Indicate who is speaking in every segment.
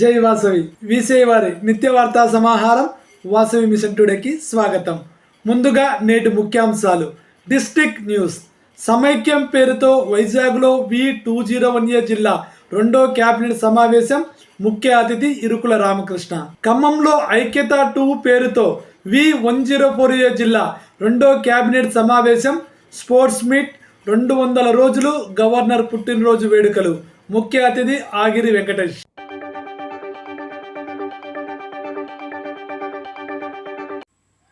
Speaker 1: జై వాసవి. వీసే వారి నిత్య వార్తా సమాహారం వాసవి మిషన్ టుడేకి స్వాగతం. ముందుగా నేటి ముఖ్యాంశాలు. District news. సమైక్యం పేరుతో వైజాగ్లో V two zero one A జిల్లా రెండో క్యాబినెట్ సమావేశం ముఖ్య అతిథి ఇరుకుల రామకృష్ణ. ఖమ్మంలో ఐక్యత టూ పేరుతో V one zero four A జిల్లా రెండో క్యాబినెట్ సమావేశం స్పోర్ట్స్ మీట్ రెండు వందల రోజులు గవర్నర్ పుట్టినరోజు వేడుకలు. ముఖ్య అతిథి ఆగిరి వెంకటేష్.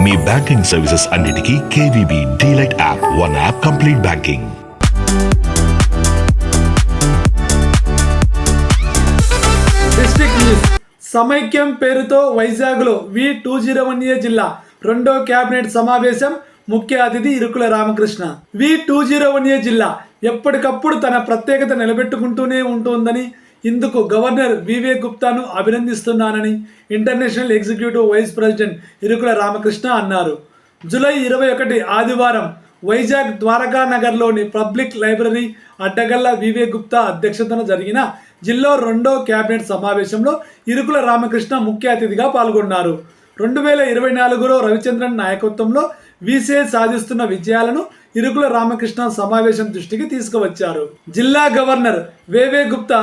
Speaker 2: మీ బ్యాంకింగ్ సర్వీసెస్ అన్నిటికీ KVB DLite app one app complete banking.
Speaker 1: District news. సమైక్యం పేరుతో వైజాగ్లో V two zero one A జిల్లా రెండో కేబినెట్ సమావేశం ముఖ్య అతిథి Irukula Ramakrishna. V two zero one A జిల్లా ఎప్పటికప్పుడు తన ప్రత్యేకత నిలబెట్టుకుంటూనే ఉంటుందని ఇందుకు గవర్నర్ వివేక్ గుప్తాను అభినందిస్తున్నానని international executive vice president Irukula Ramakrishna అన్నారు. జూలై ఇరవై ఒకటి ఆదివారం వైజాగ్ ద్వారకా నగర్లోని పబ్లిక్ లైబ్రరీ అడ్డగల్ల వివేక్ గుప్తా అధ్యక్షతన జరిగిన జిల్లా రెండో కేబినెట్ సమావేశంలో ఇరుకుల రామకృష్ణ ముఖ్య అతిథిగా పాల్గొన్నారు. రెండు వేల ఇరవై నాలుగులో రవిచంద్రన్ నాయకత్వంలో వీసే సాధిస్తున్న విజయాలను ఇరుకుల రామకృష్ణ సమావేశం దృష్టికి తీసుకువచ్చారు. జిల్లా గవర్నర్ వేవే గుప్తా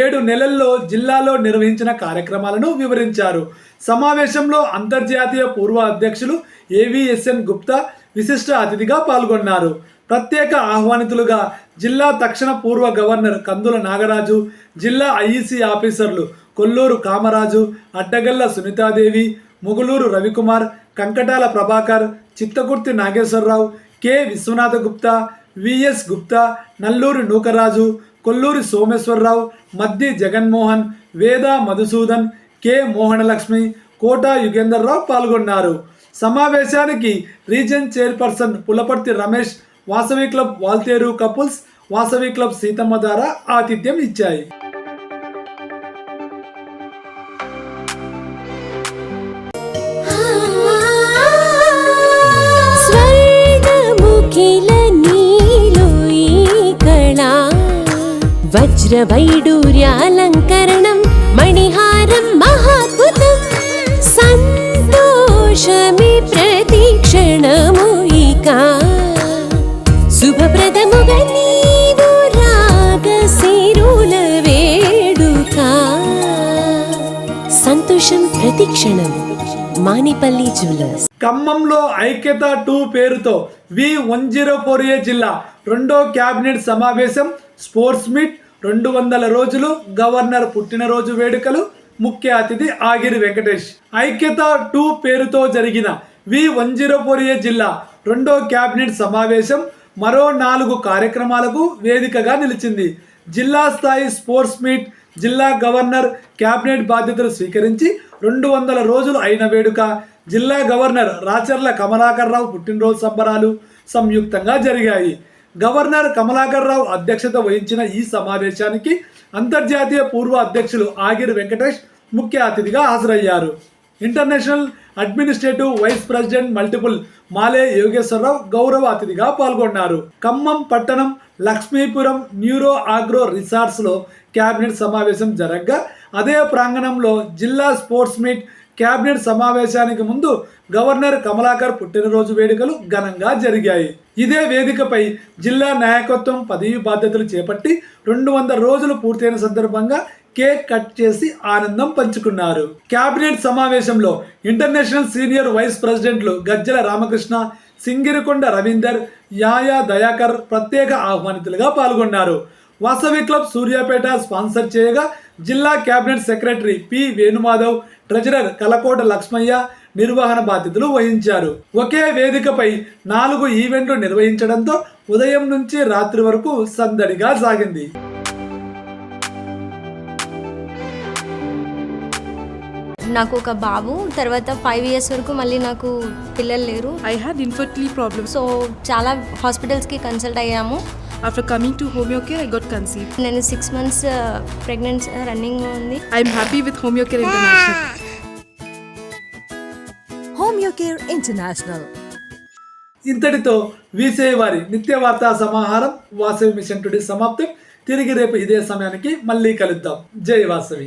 Speaker 1: ఏడు నెలల్లో జిల్లాలో నిర్వహించిన కార్యక్రమాలను వివరించారు. సమావేశంలో అంతర్జాతీయ పూర్వ అధ్యక్షులు ఏవిఎస్ఎన్ గుప్తా విశిష్ట అతిథిగా పాల్గొన్నారు. ప్రత్యేక ఆహ్వానితులుగా జిల్లా తక్షణ పూర్వ గవర్నర్ కందుల నాగరాజు జిల్లా ఐఈసీ ఆఫీసర్లు Kolluru Kamaraju Addagalla Sunithadevi Muguluru Ravikumar Kankatala Prabhakar Chittakurthi Nageswararao K Viswanatha Gupta VS Gupta Nalluri Nookaraju Kolluri Someswararao Maddi Jaganmohan Veda Madhusudan K Mohanalakshmi Kota Yugendarrao పాల్గొన్నారు. సమావేశానికి region chairperson Pulaparthi Ramesh Vasavi club Waltair couples Vasavi club Seethamma ద్వారా ఆతిథ్యం ఇచ్చాయి.
Speaker 3: వజ్రవైడూర్యాలంకరణం మణిహారం మహాద్భుతం సంతోషమి ప్రతిక్షణము ఇక. శుభప్రదముగా వేడుక. సంతోషం ప్రతిక్షణం Manipalli jewellers.
Speaker 1: ఖమ్మంలో ఐక్యత టూ పేరుతో V one zero four A జిల్లా రెండో క్యాబినెట్ సమావేశం స్పోర్ట్స్ మీట్ రెండు వందల రోజులు గవర్నర్ పుట్టినరోజు వేడుకలు ముఖ్య అతిథి ఆగిరి వెంకటేష్. ఐక్యత టూ పేరుతో జరిగిన V one zero four A జిల్లా రెండో కేబినెట్ సమావేశం మరో నాలుగు కార్యక్రమాలకు వేదికగా నిలిచింది. జిల్లా స్థాయి స్పోర్ట్స్ మీట్ జిల్లా గవర్నర్ కేబినెట్ బాధ్యతలు స్వీకరించి రెండు వందల రోజులు అయిన వేడుక జిల్లా గవర్నర్ రాచర్ల కమలాకర్ రావు పుట్టినరోజు సంబరాలు సంయుక్తంగా జరిగాయి. గవర్నర్ కమలాకర్ రావు అధ్యక్షత వహించిన ఈ సమావేశానికి అంతర్జాతీయ పూర్వ అధ్యక్షులు ఆగిరి వెంకటేష్ ముఖ్య అతిథిగా హాజరయ్యారు. International administrative vice president multiple మాలే Yogeswararao గౌరవ అతిథిగా పాల్గొన్నారు. ఖమ్మం పట్టణం లక్ష్మీపురం న్యూరో ఆగ్రో రిసార్ట్స్లో క్యాబినెట్ సమావేశం జరగగా అదే ప్రాంగణంలో జిల్లా స్పోర్ట్స్ మీట్ కేబినెట్ సమావేశానికి ముందు గవర్నర్ కమలాకర్ పుట్టినరోజు వేడుకలు ఘనంగా జరిగాయి. ఇదే వేదికపై జిల్లా నాయకత్వం పదవి బాధ్యతలు చేపట్టి రెండు వందల రోజులు పూర్తయిన సందర్భంగా కేక్ కట్ చేసి ఆనందం పంచుకున్నారు. కేబినెట్ సమావేశంలో ఇంటర్నేషనల్ సీనియర్ వైస్ ప్రెసిడెంట్లు గజ్జల రామకృష్ణ సింగిరికొండ రవీందర్ యాయా దయాకర్ ప్రత్యేక ఆహ్వానితులుగా పాల్గొన్నారు. వాసవి క్లబ్ సూర్యాపేట స్పాన్సర్ చేయగా జిల్లా cabinet secretary P Venumadhav treasurer Kalakota Lakshmaiah నిర్వహణ బాధ్యతలు వహించారు. ఒకే వేదికపై నాలుగు ఈవెంట్లు నిర్వహించడంతో ఉదయం నుంచి రాత్రి వరకు సందడిగా సాగింది.
Speaker 4: నాకు ఒక బాబు తర్వాత ఫైవ్ ఇయర్స్ వరకు మళ్ళీ నాకు పిల్లలు లేరు.
Speaker 5: I had infertility problems.
Speaker 4: So చాలా హాస్పిటల్స్కి కన్సల్ట్ అయ్యాము.
Speaker 5: After coming to Homeocare I got conceive
Speaker 4: నేను సిక్స్ మంత్స్ ప్రెగ్నెంట్ రన్నింగ్ ఉంది.
Speaker 5: I'm happy with
Speaker 6: Homeocare international Homeocare international
Speaker 1: ఇంతటితో వీసే వారి నిత్య వార్తా సమాహారం వాసవి మిషన్ టుడే సమాప్తం. తిరిగి రేపు ఇదే సమయానికి మళ్ళీ కలుద్దాం. జై వాసవి.